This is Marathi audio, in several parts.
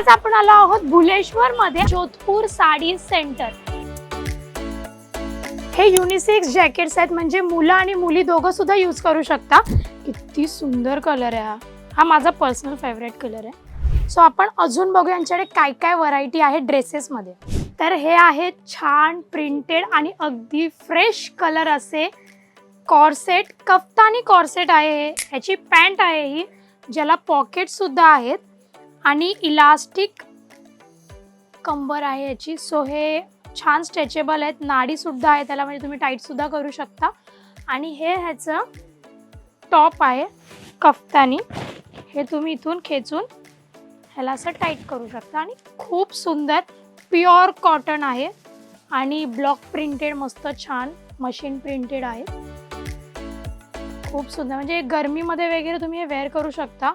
आज आपण आलो आहोत भुलेश्वर मध्ये जोधपूर साडी सेंटर. हे युनिसेक्स जॅकेट्स आहेत म्हणजे मुलं आणि मुली दोघं सुद्धा यूज करू शकता. किती सुंदर कलर आहे हा. हा माझा पर्सनल फेवरेट कलर आहे. सो आपण अजून बघू यांच्याकडे काय काय व्हरायटी आहे ड्रेसेसमध्ये तर हे आहेत छान प्रिंटेड आणि अगदी फ्रेश कलर असे कॉर्सेट कफ्तानी कॉर्सेट आहे हे. ह्याची पॅन्ट आहे ही ज्याला पॉकेटसुद्धा आहेत. आणि इलास्टिक कंबर आहे याची. सो हे छान स्ट्रेचेबल आहेत. नाडीसुद्धा आहे. त्याला म्हणजे तुम्ही टाईटसुद्धा करू शकता. आणि हे ह्याचं टॉप आहे. कफ्तानी. हे तुम्ही इथून खेचून ह्याला असं टाईट करू शकता. आणि खूप सुंदर प्युअर कॉटन आहे. आणि ब्लॉक प्रिंटेड मस्त छान मशीन प्रिंटेड आहे. खूप सुंदर. म्हणजे गरमीमध्ये वगैरे तुम्ही हे वेअर करू शकता.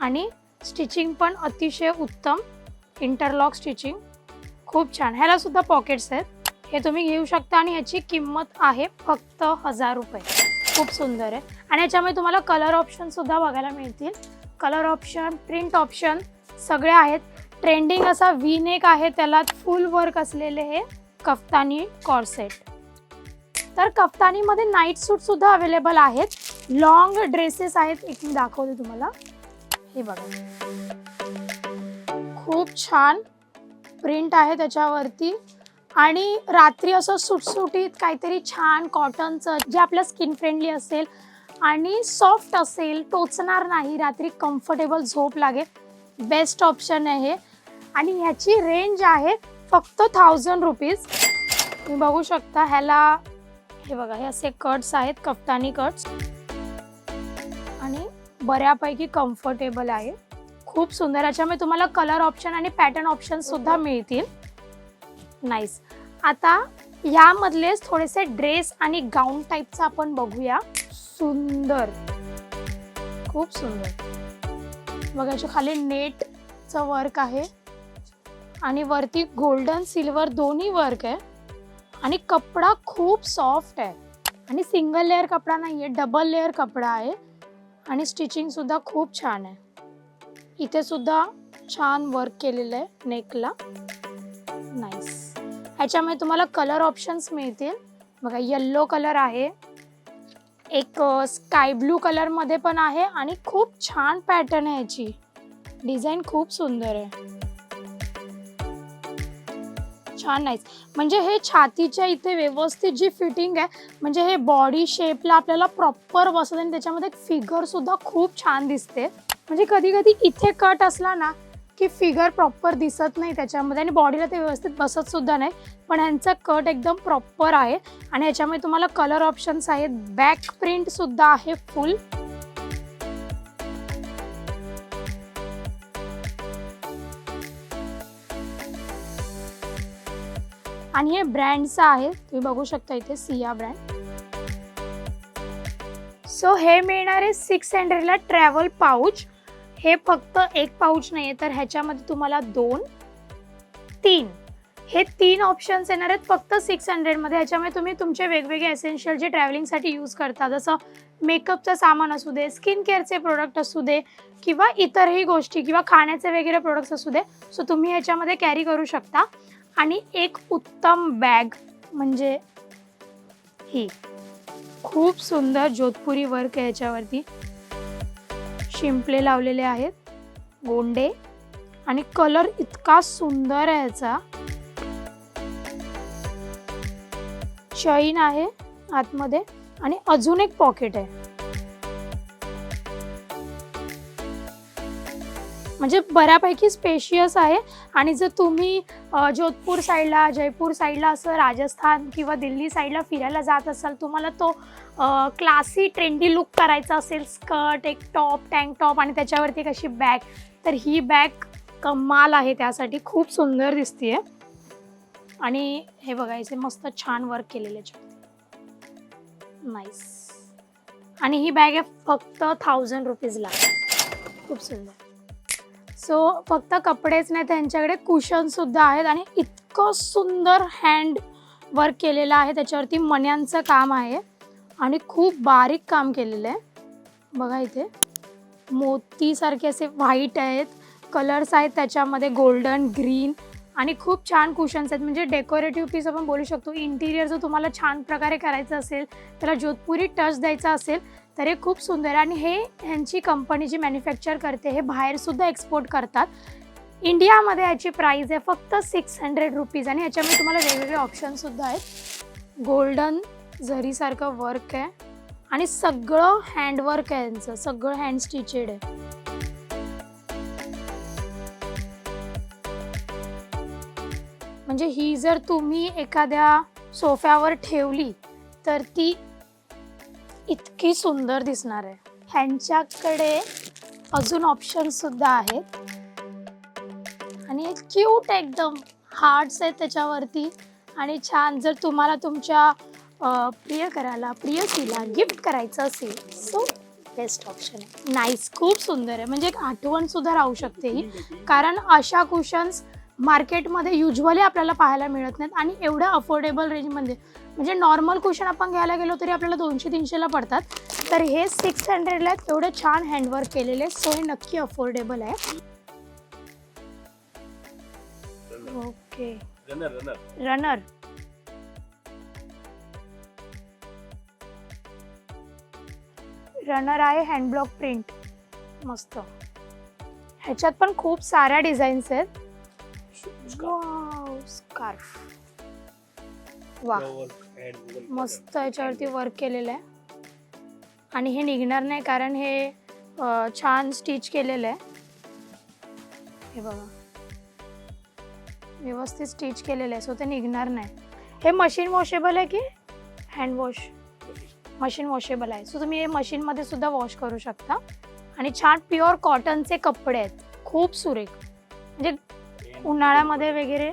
आणि स्टिचिंग पण अतिशय उत्तम. इंटरलॉक स्टिचिंग खूप छान. ह्याला सुद्धा पॉकेट्स आहेत. हे तुम्ही घेऊ शकता आणि ह्याची किंमत आहे फक्त हजार रुपये. खूप सुंदर आहे. आणि याच्यामुळे तुम्हाला कलर ऑप्शन सुद्धा बघायला मिळतील. कलर ऑप्शन प्रिंट ऑप्शन सगळे आहेत. ट्रेंडिंग असा व्ही नेक आहे. त्याला फुल वर्क असलेले हे कफ्तानी कॉर्सेट तर कफ्तानीमध्ये नाईट सूट सुद्धा अवेलेबल आहेत. लॉंग ड्रेसेस आहेत. एक मी दाखवते तुम्हाला. हे बघा. खूप छान प्रिंट आहे त्याच्यावरती. आणि रात्री असं सुटसुटीत काहीतरी छान कॉटनचं जे आपल्या स्किन फ्रेंडली असेल आणि सॉफ्ट असेल टोचणार नाही रात्री कम्फर्टेबल झोप लागेल बेस्ट ऑप्शन आहे हे. आणि ह्याची रेंज आहे फक्त थाउजंड रुपीज तुम्ही बघू शकता ह्याला हे बघा हे असे कट्स आहेत कफ्तानी कट्स बऱ्यापैकी कम्फर्टेबल आहे. खूप सुंदर. याच्यामध्ये तुम्हाला कलर ऑप्शन आणि पॅटर्न ऑप्शन सुद्धा मिळतील. नाईस आता यामधलेच थोडेसे ड्रेस आणि गाऊन टाईपचं आपण बघूया. सुंदर. खूप सुंदर. बघा याच्या खाली नेटचं वर्क आहे. आणि वरती गोल्डन सिल्वर दोन्ही वर्क आहे. आणि कपडा खूप सॉफ्ट आहे. आणि सिंगल लेअर कपडा नाही आहे डबल लेअर कपडा आहे. आणि स्टिचिंग सुद्धा खूप छान आहे. इथे सुद्धा छान वर्क केलेलं आहे नेकला. नाईस ह्याच्यामध्ये तुम्हाला कलर ऑप्शन्स मिळतील. बघा येल्लो कलर आहे. एक स्काय ब्लू कलरमध्ये पण आहे आणि खूप छान पॅटर्न आहे याची डिझाईन खूप सुंदर आहे. छान नाहीच म्हणजे हे छातीच्या इथे व्यवस्थित जी फिटिंग आहे म्हणजे हे बॉडी शेपला आपल्याला प्रॉपर बसत आणि त्याच्यामध्ये फिगर सुद्धा खूप छान दिसते. म्हणजे कधी कधी इथे कट असला ना की फिगर प्रॉपर दिसत नाही त्याच्यामध्ये आणि बॉडीला ते व्यवस्थित बसत सुद्धा नाही. पण ह्यांचा कट एकदम प्रॉपर आहे. आणि ह्याच्यामध्ये तुम्हाला कलर ऑप्शन्स आहेत. बॅक प्रिंट सुद्धा आहे फुल आणि हे ब्रँडचं आहे. तुम्ही बघू शकता इथे सिया ब्रँड सो हे मिळणार आहे सिक्स हंड्रेडला ट्रॅव्हल पाऊच हे फक्त एक पाऊच नाही आहे तर ह्याच्यामध्ये तुम्हाला दोन तीन. हे तीन ऑप्शन्स येणार आहेत फक्त सिक्स हंड्रेडमध्ये ह्याच्यामध्ये तुम्ही तुमचे वेगवेगळे एसेन्शियल जे ट्रॅव्हलिंगसाठी यूज करता जसं मेकअपचं सामान असू दे स्किन केअरचे प्रोडक्ट असू दे किंवा इतरही गोष्टी किंवा खाण्याचे वगैरे प्रोडक्ट्स असू दे. सो तुम्ही ह्याच्यामध्ये कॅरी करू शकता. आणि एक उत्तम बॅग म्हणजे ही. खूप सुंदर जोधपुरी वर्क आहे याच्यावरती. शिंपले लावलेले आहेत गोंडे आणि कलर इतका सुंदर आहे याचा. चैन आहे आतमध्ये आणि अजून एक पॉकेट आहे. म्हणजे बऱ्यापैकी स्पेशियस आहे. आणि जर तुम्ही जोधपूर साईडला जयपूर साईडला असं राजस्थान किंवा दिल्ली साईडला फिरायला जात असाल तुम्हाला तो क्लासी ट्रेंडी लुक करायचा असेल स्कर्ट एक टॉप टँक टॉप आणि त्याच्यावरती एक अशी बॅग तर ही बॅग कमाल आहे त्यासाठी. खूप सुंदर दिसते आणि हे बघायचे मस्त छान वर्क केलेले नाईस आणि ही बॅग आहे फक्त थाउजंड रुपीजला खूप सुंदर. सो फक्त कपडेच नाही त्यांच्याकडे कुशन सुद्धा आहेत आणि इतकं सुंदर हँड वर्क केलेलं आहे. त्याच्यावरती मण्यांचं काम आहे आणि खूप बारीक काम केलेलं आहे. बघा इथे. मोतीसारखे असे व्हाईट आहेत. कलर्स आहेत त्याच्यामध्ये गोल्डन ग्रीन आणि खूप छान कुशन्स आहेत. म्हणजे डेकोरेटिव्ह पीस आपण बोलू शकतो. इंटिरियर जर तुम्हाला छान प्रकारे करायचं असेल त्याला जोधपुरी टच द्यायचा असेल तर हे खूप सुंदर आहे. आणि हे ह्यांची कंपनी जी मॅन्युफॅक्चर करते हे बाहेरसुद्धा एक्सपोर्ट करतात. इंडियामध्ये याची प्राईज आहे फक्त सिक्स हंड्रेड रुपीज आणि ह्याच्यामध्ये तुम्हाला वेगवेगळे ऑप्शनसुद्धा आहेत. गोल्डन झरीसारखं वर्क आहे. आणि सगळं हँडवर्क आहे यांचं. सगळं हँड स्टिचेड आहे. म्हणजे ही जर तुम्ही एखाद्या सोफ्यावर ठेवली तर ती इतकी सुंदर दिसणार आहे. ह्यांच्याकडे अजून ऑप्शन सुद्धा आहेत. आणि क्यूट एकदम. हार्ट्स आहेत त्याच्यावरती. आणि छान जर तुम्हाला तुमच्या अ, प्रिय प्रियसीला गिफ्ट करायचं असेल सो बेस्ट ऑप्शन आहे. नाईस खूप सुंदर आहे. म्हणजे एक आठवण सुद्धा राहू शकते ही. कारण अशा कुशन्स मार्केटमध्ये युजली आपल्याला पाहायला मिळत नाहीत आणि एवढ्या अफोर्डेबल रेंजमध्ये म्हणजे नॉर्मल कुशन आपण घ्यायला गेलो तरी आपल्याला दोनशे तीनशेला पडतात. तर हे सिक्स हंड्रेडला आहेत एवढे छान हँडवर्क केलेले सो हे नक्की अफोर्डेबल आहे. Okay runner runner runner runner आहे हँडब्लॉक प्रिंट मस्त. ह्याच्यात पण खूप साऱ्या डिझाईन्स आहेत. स्कार्फ वा मस्त याच्यावरती वर्क केलेलं आहे. आणि हे निघणार नाही कारण हे छान स्टिच केलेलं आहे. हे बघा. व्यवस्थित स्टिच केलेलं आहे. सो ते निघणार नाही. हे मशीन वॉशेबल आहे की? हँड वॉश मशीन वॉशेबल आहे. सो तुम्ही हे मशीनमध्ये सुद्धा वॉश करू शकता. आणि छान प्युअर कॉटनचे कपडे आहेत. खूप सुरेख. म्हणजे उन्हाळ्यामध्ये वगैरे.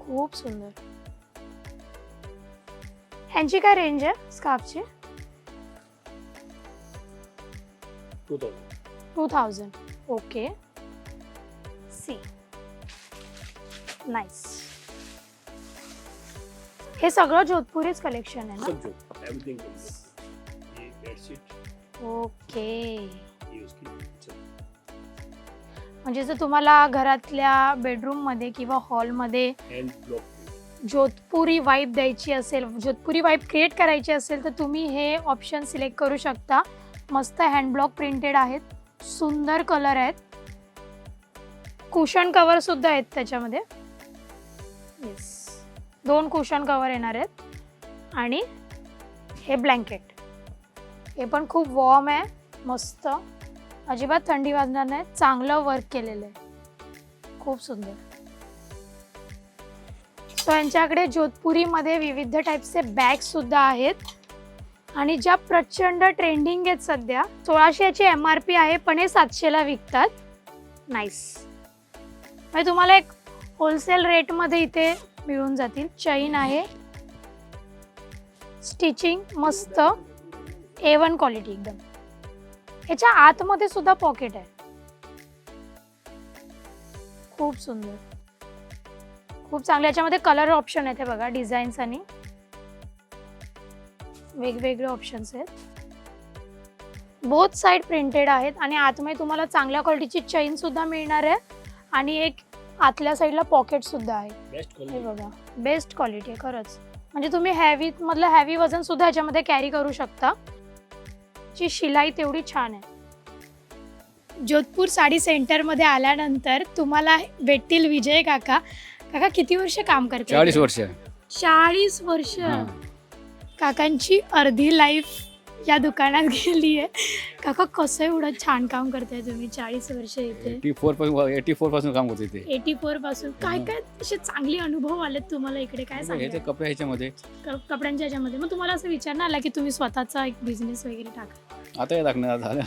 खूप सुंदर. ह्यांची काय रेंज आहे स्कार्फची two thousand two thousand okay see nice हे सगळं जोधपुरीच कलेक्शन आहे ना? Okay kitchen. म्हणजे जर तुम्हाला घरातल्या बेडरूममध्ये किंवा हॉलमध्ये जोधपुरी वाईब द्यायची असेल जोधपुरी वाईब क्रिएट करायची असेल तर तुम्ही हे ऑप्शन सिलेक्ट करू शकता. मस्त हँडब्लॉक प्रिंटेड आहेत. सुंदर कलर आहेत. कुशन कवर सुद्धा आहेत त्याच्यामध्ये. येस दोन कुशन कवर येणार आहेत. आणि हे ब्लँकेट हे पण खूप वॉर्म आहे. मस्त. अजिबात थंडी वाजणार नाही. चांगलं वर्क केलेलं आहे. खूप सुंदर. सो यांच्याकडे जोधपुरीमध्ये विविध टाईपचे बॅग्स सुद्धा आहेत. आणि ज्या प्रचंड ट्रेंडिंग आहेत सध्या सोळाशेची एम आर पी आहे पण हे सातशेला विकतात. नाईस म्हणजे तुम्हाला एक होलसेल रेटमध्ये इथे मिळून जातील. चैन आहे. स्टिचिंग मस्त. ए वन क्वालिटी एकदम. ह्याच्या आतमध्ये सुद्धा पॉकेट आहे. खूप सुंदर. खूप चांगले याच्यामध्ये कलर ऑप्शन आहेत बघा डिझाईन्स आणि. वेगवेगळे ऑप्शन्स आहेत. बोथ साईड प्रिंटेड आहेत आणि आतमध्ये तुम्हाला चांगल्या क्वालिटीची चेन सुद्धा मिळणार आहे आणि एक आतल्या साईडला पॉकेट सुद्धा आहे. बेस्ट हे बघा बेस्ट क्वालिटी आहे खरंच. म्हणजे तुम्ही हॅवी मधलं हॅवी वजन सुद्धा ह्याच्यामध्ये कॅरी करू शकता. ची शिलाई तेवढी छान आहे. जोधपूर साडी सेंटरमध्ये आल्यानंतर तुम्हाला भेटतील विजय काका. काका किती वर्ष काम करते? चाळीस वर्ष. चाळीस वर्ष? हा. काकांची अर्धी लाईफ या दुकानात गेली आहे. काका कसं एवढं छान काम करताय तुम्ही? चाळीस वर्ष इथे. एटी फोरपासून एटी फोरपासून काम एटी फोरपासून. काय काय असे चांगले अनुभव आलेत तुम्हाला इकडे? काय ह्याचे सांगा कपडे ह्याच्यामध्ये. कपड्यांच्या ह्याच्यामध्ये. मग तुम्हाला असं विचार नाही आला की तुम्ही स्वतःचा एक बिझनेस वगैरे टाका. आता हे टाकणार झालं.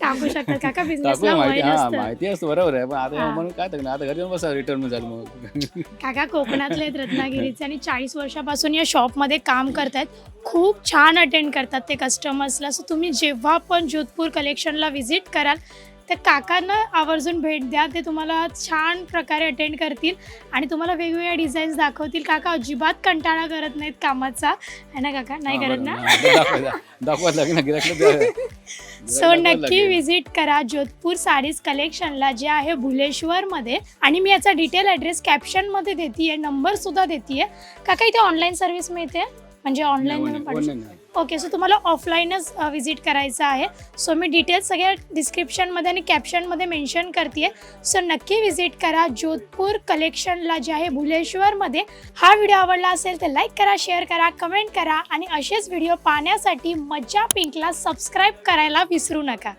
टाकू शकता काका बिझनेसला माहिती वय हा नसतं माहिती असतं बरोबर आहे. पण आता हा. म्हणून काय टाकणार आता घरी बसा रिटर्न झालं मग. काका कोकणातले आहेत रत्नागिरीचे आणि चाळीस वर्षापासून या शॉपमध्ये काम करतायत. खूप छान अटेंड करतात ते कस्टमर्सला सो तुम्ही जेव्हा पण जोधपूर कलेक्शनला व्हिजिट कराल त्या काकांना आवर्जून भेट द्या. ते तुम्हाला छान प्रकारे अटेंड करतील आणि तुम्हाला वेगवेगळ्या डिझाईन्स दाखवतील. काका अजिबात कंटाळा करत नाहीत कामाचा. है ना काका? नाही करत ना? सो नक्की. विजिट करा जोधपूर साडीज कलेक्शनला जे आहे भुलेश्वरमध्ये. आणि मी याचा डिटेल ॲड्रेस कॅप्शनमध्ये देते नंबर सुद्धा देते काका इथे ऑनलाईन सर्व्हिस मिळते? म्हणजे ऑनलाईन. ओके सो तुम्हाला ऑफलाईनच व्हिजिट करायचं आहे. सो मी डिटेल्स सगळ्या डिस्क्रिप्शनमध्ये आणि कॅप्शनमध्ये मेन्शन करते सो नक्की व्हिजिट करा. जोधपूर कलेक्शनला जे आहे भुलेश्वरमध्ये. हा व्हिडिओ आवडला असेल तर लाईक करा शेअर करा कमेंट करा. आणि असेच व्हिडिओ पाहण्यासाठी मज्जा पिंकला सबस्क्राईब करायला विसरू नका.